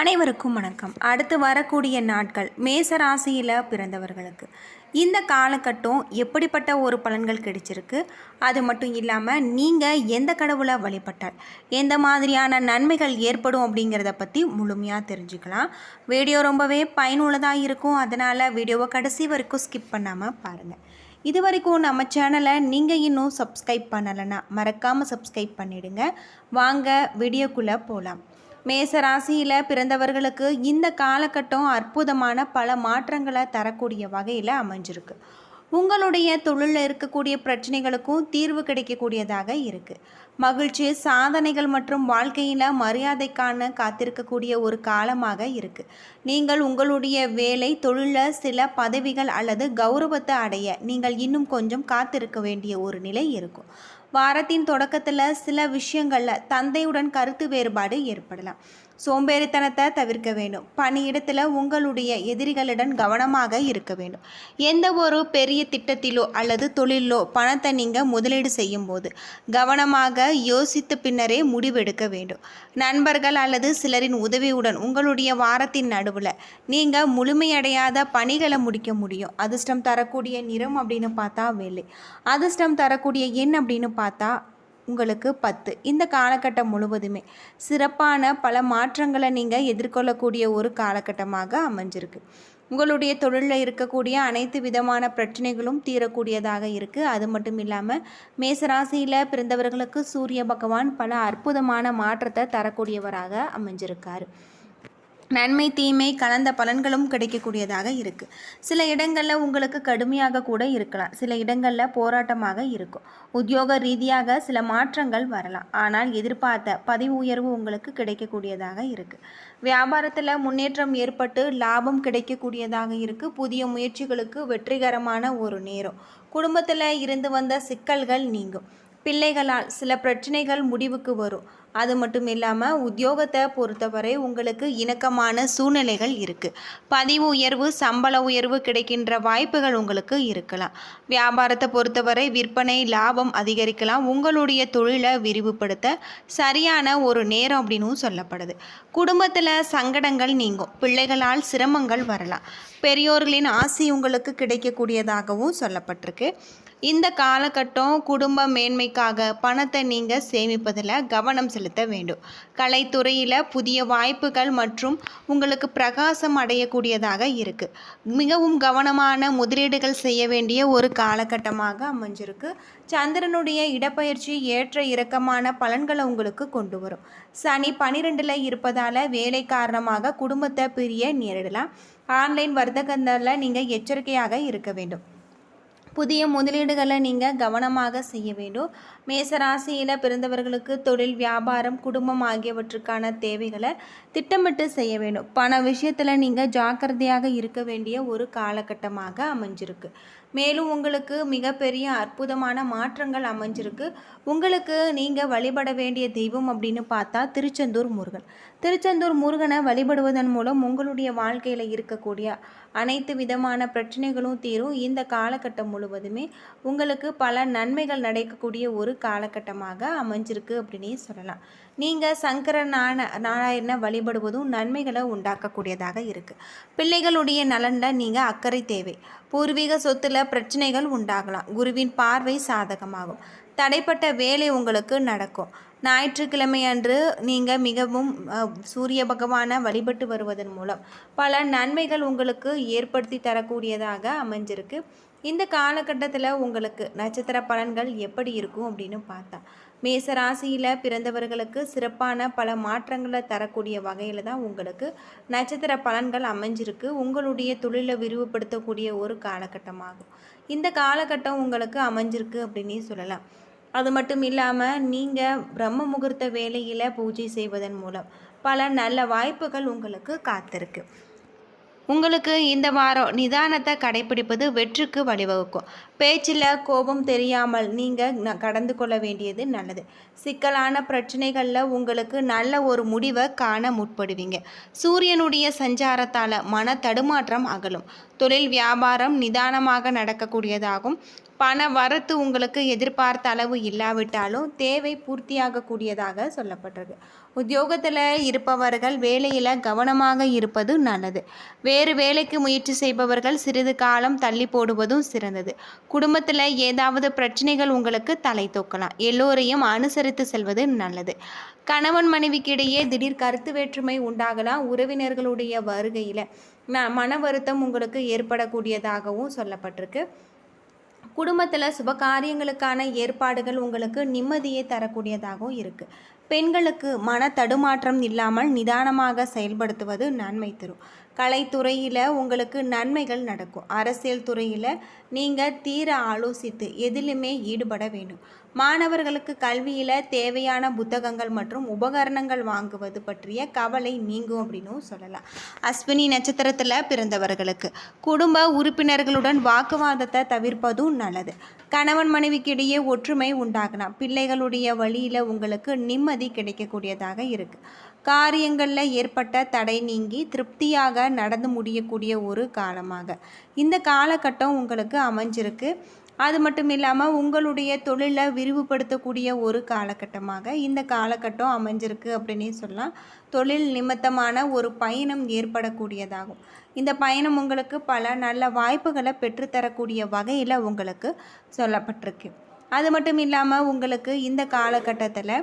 அனைவருக்கும் வணக்கம். அடுத்து வரக்கூடிய நாட்கள் மேச ராசியில் பிறந்தவர்களுக்கு. இந்த காலகட்டம் எப்படிப்பட்ட ஒரு பலன்கள் கிடைச்சிருக்கு? அது மட்டும் இல்லாமல் நீங்கள் எந்த கடவுளை வழிபட்டால் எந்த மாதிரியான நன்மைகள் ஏற்படும் அப்படிங்கிறத பற்றி முழுமையாக தெரிஞ்சுக்கலாம். வீடியோ ரொம்பவே பயனுள்ளதாக இருக்கும். அதனால் வீடியோவை கடைசி வரைக்கும் ஸ்கிப் பண்ணாமல் பாருங்கள் இது வரைக்கும் நம்ம சேனலை நீங்கள் இன்னும் சப்ஸ்கிரைப் பண்ணலைன்னா மறக்காமல் சப்ஸ்கிரைப் பண்ணிடுங்க. வாங்க வீடியோக்குள்ளே போகலாம் மேச ராசியில் பிறந்தவர்களுக்கு இந்த காலகட்டம் அற்புதமான பல மாற்றங்களை தரக்கூடிய வகையில் அமைஞ்சிருக்கு. உங்களுடைய தொழிலில் இருக்கக்கூடிய பிரச்சனைகளுக்கும் தீர்வு கிடைக்கக்கூடியதாக இருக்குது மகிழ்ச்சி சாதனைகள் மற்றும் வாழ்க்கையில் மரியாதைக்கான காத்திருக்கக்கூடிய ஒரு காலமாக இருக்குது நீங்கள் உங்களுடைய வேலை தொழிலில் சில பதவிகள் அல்லது கௌரவத்தை அடைய நீங்கள் இன்னும் கொஞ்சம் காத்திருக்க வேண்டிய ஒரு நிலை இருக்கும். வாரத்தின் தொடக்கத்தில் சில விஷயங்களில் தந்தையுடன் கருத்து வேறுபாடு ஏற்படலாம். சோம்பேறித்தனத்தை தவிர்க்க வேண்டும். பணியிடத்தில் உங்களுடைய எதிரிகளுடன் கவனமாக இருக்க வேண்டும். எந்த ஒரு பெரிய திட்டத்திலோ அல்லது தொழிலோ பணத்தை நீங்கள் முதலீடு செய்யும் போது கவனமாக யோசித்த பின்னரே முடிவெடுக்க வேண்டும். நண்பர்கள் அல்லது சிலரின் உதவியுடன் உங்களுடைய வாரத்தின் நடுவில் நீங்கள் முழுமையடையாத பணிகளை முடிக்க முடியும். அதிர்ஷ்டம் தரக்கூடிய நிறம் அப்படின்னு பார்த்தா வேலை அதிர்ஷ்டம் தரக்கூடிய எண் அப்படின்னு பார்த்தா உங்களுக்கு பத்து. இந்த காலகட்டம் முழுவதுமே சிறப்பான பல மாற்றங்களை நீங்கள் எதிர்கொள்ளக்கூடிய ஒரு காலகட்டமாக அமைஞ்சிருக்கு. உங்களுடைய தொழிலில் இருக்கக்கூடிய அனைத்து விதமான பிரச்சனைகளும் தீரக்கூடியதாக இருக்குது அது மட்டும் இல்லாமல் மேசராசியில் பிறந்தவர்களுக்கு சூரிய பகவான் பல அற்புதமான மாற்றத்தை தரக்கூடியவராக அமைஞ்சிருக்காரு. நன்மை தீமை கலந்த பலன்களும் கிடைக்கக்கூடியதாக இருக்குது சில இடங்களில் உங்களுக்கு கடுமையாக கூட இருக்கலாம். சில இடங்களில் போராட்டமாக இருக்கும். உத்தியோக ரீதியாக சில மாற்றங்கள் வரலாம். ஆனால் எதிர்பார்த்த பதவி உயர்வு உங்களுக்கு கிடைக்கக்கூடியதாக இருக்குது வியாபாரத்தில் முன்னேற்றம் ஏற்பட்டு லாபம் கிடைக்கக்கூடியதாக இருக்குது புதிய முயற்சிகளுக்கு வெற்றிகரமான ஒரு நேரம். குடும்பத்தில் இருந்து வந்த சிக்கல்கள் நீங்கும். பிள்ளைகளால் சில பிரச்சனைகள் முடிவுக்கு வரும். அது மட்டும் இல்லாமல் உத்தியோகத்தை பொறுத்தவரை உங்களுக்கு இணக்கமான சூழ்நிலைகள் இருக்குது பதிவு உயர்வு சம்பள உயர்வு கிடைக்கின்ற வாய்ப்புகள் உங்களுக்கு இருக்கலாம். வியாபாரத்தை பொறுத்தவரை விற்பனை லாபம் அதிகரிக்கலாம். உங்களுடைய தொழிலை விரிவுபடுத்த சரியான ஒரு நேரம் அப்படின்னும் சொல்லப்படுது. குடும்பத்தில் சங்கடங்கள் நீங்கும். பிள்ளைகளால் சிரமங்கள் வரலாம். பெரியோர்களின் ஆசி உங்களுக்கு கிடைக்கக்கூடியதாகவும் சொல்லப்பட்டிருக்கு. இந்த காலகட்டம் குடும்ப மேன்மைக்காக பணத்தை நீங்கள் சேமிப்பதில் கவனம் செலுத்த செலுத்த வேண்டும். கலைத்துறையில் புதிய வாய்ப்புகள் மற்றும் உங்களுக்கு பிரகாசம் அடையக்கூடியதாக இருக்குது மிகவும் கவனமான முதலீடுகள் செய்ய வேண்டிய ஒரு காலகட்டமாக அமைஞ்சிருக்கு. சந்திரனுடைய இடப்பெயர்ச்சி ஏற்ற இறக்கமான பலன்களை உங்களுக்கு கொண்டு வரும். சனி பனிரெண்டில் இருப்பதால் வேலை காரணமாக குடும்பத்தை பிரிய நேரிடலாம். ஆன்லைன் வர்த்தகங்களில் நீங்கள் எச்சரிக்கையாக இருக்க வேண்டும். புதிய முதலீடுகளை நீங்கள் கவனமாக செய்ய வேண்டும். மேசராசியில் பிறந்தவர்களுக்கு தொழில் வியாபாரம் குடும்பம் ஆகியவற்றுக்கான தேவைகளை திட்டமிட்டு செய்ய வேண்டும். பண விஷயத்தில் நீங்கள் ஜாக்கிரதையாக இருக்க வேண்டிய ஒரு காலகட்டமாக அமைஞ்சிருக்கு. மேலும் உங்களுக்கு மிகப்பெரிய அற்புதமான மாற்றங்கள் அமைஞ்சிருக்கு. உங்களுக்கு நீங்கள் வழிபட வேண்டிய தெய்வம் அப்படின்னு பார்த்தா திருச்செந்தூர் முருகன். திருச்செந்தூர் முருகனை வழிபடுவதன் மூலம் உங்களுடைய வாழ்க்கையில் இருக்கக்கூடிய அனைத்து விதமான பிரச்சனைகளும் தீரும். இந்த காலகட்டம் முழுவதுமே உங்களுக்கு பல நன்மைகள் நடக்கக்கூடிய ஒரு காலகட்டமாக அமைஞ்சிருக்கு அப்படின்னே சொல்லலாம். நீங்கள் சங்கர நான நாராயணனை வழிபடுவதும் நன்மைகளை உண்டாக்கக்கூடியதாக இருக்குது பிள்ளைகளுடைய நலனில் நீங்கள் அக்கறை தேவை. பூர்வீக சொத்தில் பிரச்சனைகள் உண்டாகலாம். குருவின் பார்வை சாதகமாகும். தடைப்பட்ட வேலை உங்களுக்கு நடக்கும். ஞாயிற்றுக்கிழமை அன்று நீங்கள் மிகவும் சூரிய பகவானை வழிபட்டு வருவதன் மூலம் பல நன்மைகள் உங்களுக்கு ஏற்படுத்தி தரக்கூடியதாக அமைஞ்சிருக்கு. இந்த காலகட்டத்தில் உங்களுக்கு நட்சத்திர பலன்கள் எப்படி இருக்கும் அப்படின்னு பார்த்தா மேச ராசியில் பிறந்தவர்களுக்கு சிறப்பான பல மாற்றங்களை தரக்கூடிய வகையில் தான் உங்களுக்கு நட்சத்திர பலன்கள் அமைஞ்சிருக்கு. உங்களுடைய தொழிலை விரிவுபடுத்தக்கூடிய ஒரு காலகட்டமாகும். இந்த காலகட்டம் உங்களுக்கு அமைஞ்சிருக்கு அப்படின்னே சொல்லலாம். அது மட்டும் இல்லாமல் நீங்கள் பிரம்ம முகூர்த்த வேலையில் பூஜை செய்வதன் மூலம் பல நல்ல வாய்ப்புகள் உங்களுக்கு காத்திருக்கு. உங்களுக்கு இந்த வாரம் நிதானத்தை கடைபிடிப்பது வெற்றிக்கு வழிவகுக்கும். பேச்சில் கோபம் தெரியாமல் நீங்கள் கடந்து கொள்ள வேண்டியது நல்லது. சிக்கலான பிரச்சனைகளில் உங்களுக்கு நல்ல ஒரு முடிவை காண முற்படுவீங்க. சூரியனுடைய சஞ்சாரத்தால் மன தடுமாற்றம் அகலும். தொழில் வியாபாரம் நிதானமாக நடக்கக்கூடியதாகும். பண வரத்து உங்களுக்கு எதிர்பார்த்த அளவு இல்லாவிட்டாலும் தேவை பூர்த்தியாகக்கூடியதாக சொல்லப்பட்டிருக்கு. உத்தியோகத்தில் இருப்பவர்கள் வேலையில் கவனமாக இருப்பது நல்லது. வேறு வேலைக்கு முயற்சி செய்பவர்கள் சிறிது காலம் தள்ளி போடுவதும் சிறந்தது. குடும்பத்தில் ஏதாவது பிரச்சனைகள் உங்களுக்கு தலை தூக்கலாம். எல்லோரையும் அனுசரித்து செல்வது நல்லது. கணவன் மனைவிக்கிடையே திடீர் கருத்து வேற்றுமை உண்டாகலாம் உறவினர்களுடைய வருகையில். மன வருத்தம் உங்களுக்கு ஏற்படக்கூடியதாகவும் சொல்லப்பட்டிருக்கு. குடும்பத்தில் சுப காரியங்களுக்கான ஏற்பாடுகள் உங்களுக்கு நிம்மதியை தரக்கூடியதாகவும் இருக்குது பெண்களுக்கு மன தடுமாற்றம் இல்லாமல் நிதானமாக செயல்படுத்துவது நன்மை தரும். கலைத்துறையில் உங்களுக்கு நன்மைகள் நடக்கும். அரசியல் துறையில் நீங்கள் தீர ஆலோசித்து எதிலுமே ஈடுபட வேண்டும். மாணவர்களுக்கு கல்வியில் தேவையான புத்தகங்கள் மற்றும் உபகரணங்கள் வாங்குவது பற்றிய கவலை நீங்கும் அப்படின்னும் சொல்லலாம். அஸ்வினி நட்சத்திரத்தில் பிறந்தவர்களுக்கு குடும்ப உறுப்பினர்களுடன் வாக்குவாதத்தை தவிர்ப்பதும் நல்லது. கணவன் மனைவிக்கு இடையே ஒற்றுமை உண்டாகலாம். பிள்ளைகளுடைய வழியில் உங்களுக்கு நிம்மதி கிடைக்கக்கூடியதாக இருக்குது காரியங்களில் ஏற்பட்ட தடை நீங்கி திருப்தியாக நடந்து முடியக்கூடிய ஒரு காலமாக. இந்த காலகட்டம் உங்களுக்கு அமைஞ்சிருக்கு. அது மட்டும் இல்லாமல் உங்களுடைய தொழிலை விரிவுபடுத்தக்கூடிய ஒரு காலகட்டமாக இந்த காலகட்டம் அமைஞ்சிருக்கு அப்படின்னே சொல்லலாம். தொழில் நிமித்தமான ஒரு பயணம் ஏற்படக்கூடியதாகும். இந்த பயணம் உங்களுக்கு பல நல்ல வாய்ப்புகளை பெற்றுத்தரக்கூடிய வகையில் உங்களுக்கு சொல்லப்பட்டிருக்கு. அது மட்டும் இல்லாமல் உங்களுக்கு இந்த காலகட்டத்தில்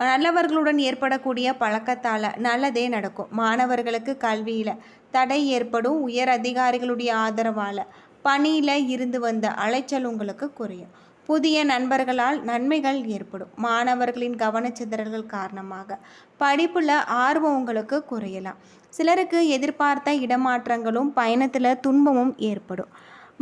நல்லவர்களுடன் ஏற்படக்கூடிய பழக்கத்தால் நல்லதே நடக்கும். மாணவர்களுக்கு கல்வியில் தடை ஏற்படும். உயர் அதிகாரிகளுடைய ஆதரவால் பணியில் இருந்து வந்த அலைச்சல் உங்களுக்கு குறையும். புதிய நண்பர்களால் நன்மைகள் ஏற்படும். மாணவர்களின் கவனச்சிதறல்கள் காரணமாக படிப்பில் ஆர்வம் உங்களுக்கு குறையலாம். சிலருக்கு எதிர்பார்த்த இடமாற்றங்களும் பயணத்தில் துன்பமும் ஏற்படும்.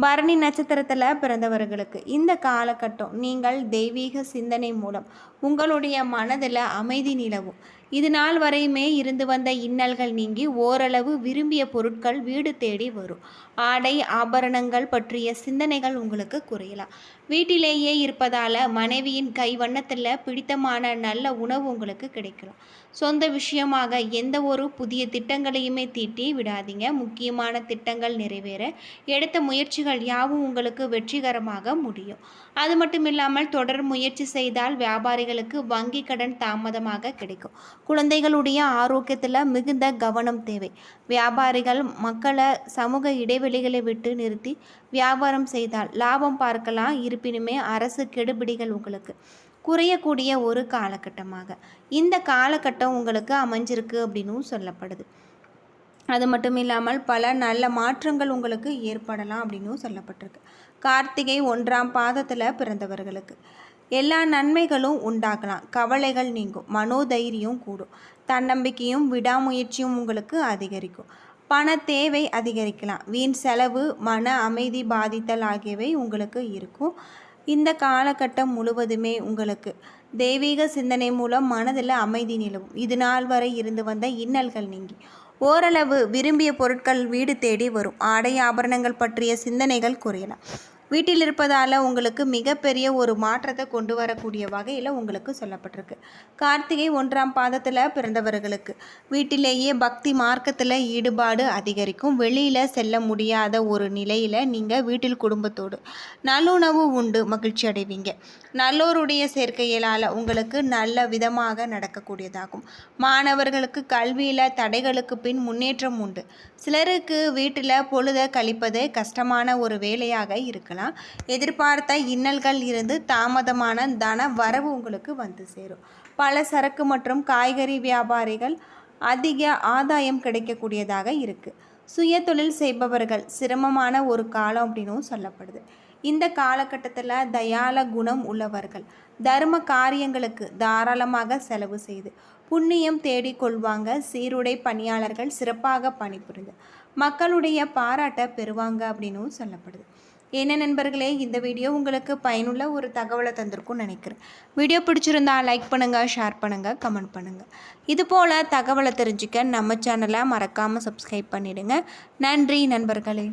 பரணி நட்சத்திரத்தில் பிறந்தவர்களுக்கு இந்த காலகட்டம் நீங்கள் தெய்வீக சிந்தனை மூலம் உங்களுடைய மனதில் அமைதி நிலவும். இது நாள் வரையுமே இருந்து வந்த இன்னல்கள் நீங்கி ஓரளவு விரும்பிய பொருட்கள் வீடு தேடி வரும். ஆடை ஆபரணங்கள் பற்றிய சிந்தனைகள் உங்களுக்கு குறையலாம். வீட்டிலேயே இருப்பதால் மனைவியின் கைவண்ணத்தில் பிடித்தமான நல்ல உணவு உங்களுக்கு கிடைக்கலாம். சொந்த விஷயமாக எந்த ஒரு புதிய திட்டங்களையுமே தீட்டி விடாதீங்க. முக்கியமான திட்டங்கள் நிறைவேற எடுத்த முயற்சிகள் யாவும் உங்களுக்கு வெற்றிகரமாக முடியும். அது மட்டும் இல்லாமல் தொடர் முயற்சி செய்தால் வியாபாரிகளுக்கு வங்கி கடன் தாமதமாக கிடைக்கும். குழந்தைகளுடைய ஆரோக்கியத்தில் மிகுந்த கவனம் தேவை. வியாபாரிகள் மக்களை சமூக இடைவெளி இடைவெளிகளை விட்டு நிறுத்தி வியாபாரம் செய்தால் லாபம் பார்க்கலாம். இருப்பினுமே அரசு கெடுபிடிகள் உங்களுக்கு குறையக்கூடிய ஒரு காலகட்டமாக. இந்த காலகட்டம் உங்களுக்கு அமைஞ்சிருக்கு அப்படின்னும் சொல்லப்படுது. அது மட்டும் இல்லாமல் பல நல்ல மாற்றங்கள் உங்களுக்கு ஏற்படலாம் அப்படின்னும் சொல்லப்பட்டிருக்கு. கார்த்திகை ஒன்றாம் பாதத்தில் பிறந்தவர்களுக்கு எல்லா நன்மைகளும் உண்டாகலாம். கவலைகள் நீங்கும் மனோதைரியம் கூடும் தன்னம்பிக்கையும் விடாமுயற்சியும் உங்களுக்கு அதிகரிக்கும். பண தேவை அதிகரிக்கலாம். வீண் செலவு மன அமைதி பாதித்தல் ஆகியவை உங்களுக்கு இருக்கும். இந்த காலகட்டம் முழுவதுமே உங்களுக்கு தெய்வீக சிந்தனை மூலம் மனதில் அமைதி நிலவும். இது நாள் வரை இருந்து வந்த இன்னல்கள் நீங்கி. ஓரளவு விரும்பிய பொருட்கள் வீடு தேடி வரும். ஆடை ஆபரணங்கள் பற்றிய சிந்தனைகள் குறையலாம். வீட்டில் இருப்பதால் உங்களுக்கு மிகப்பெரிய ஒரு மாற்றத்தை கொண்டு வரக்கூடிய வகையில் உங்களுக்கு சொல்லப்பட்டிருக்கு. கார்த்திகை ஒன்றாம் பாதத்தில் பிறந்தவர்களுக்கு வீட்டிலேயே பக்தி மார்க்கத்தில் ஈடுபாடு அதிகரிக்கும். வெளியில் செல்ல முடியாத ஒரு நிலையில் நீங்கள் வீட்டில் குடும்பத்தோடு நல்லுணவு உண்டு மகிழ்ச்சி அடைவீங்க. நல்லோருடைய சேர்க்கையிலால் உங்களுக்கு நல்ல விதமாக நடக்கக்கூடியதாகும். மாணவர்களுக்கு கல்வியில் தடைகளுக்கு பின் முன்னேற்றம் உண்டு. சிலருக்கு வீட்டில் பொழுத கழிப்பது கஷ்டமான ஒரு வேலையாக இருக்கலாம். எதிர்பார்த்த இன்னல்கள் இருந்து தாமதமான தன வரவு உங்களுக்கு வந்து சேரும். பல சரக்கு மற்றும் காய்கறி வியாபாரிகள் அதிக ஆதாயம் கிடைக்கக்கூடியதாக இருக்குது சுய தொழில் செய்பவர்கள் சிரமமான ஒரு காலம் அப்படின்னும் சொல்லப்படுது. இந்த காலகட்டத்தில் தயால குணம் உள்ளவர்கள் தர்ம காரியங்களுக்கு தாராளமாக செலவு செய்து புண்ணியம் தேடிக்கொள்வாங்க. சீருடை பணியாளர்கள் சிறப்பாக பணிபுரிந்து. மக்களுடைய பாராட்டை பெறுவாங்க அப்படின்னும் சொல்லப்படுது. என்ன நண்பர்களே இந்த வீடியோ உங்களுக்கு பயனுள்ள ஒரு தகவலை தந்திருக்கும்னு நினைக்கிறேன். வீடியோ பிடிச்சிருந்தா லைக் பண்ணுங்கள் ஷேர் பண்ணுங்கள் கமெண்ட் பண்ணுங்கள் இது போல் தகவலை தெரிஞ்சுக்க நம்ம சேனலை மறக்காமல் சப்ஸ்கிரைப் பண்ணிவிடுங்க நன்றி நண்பர்களே.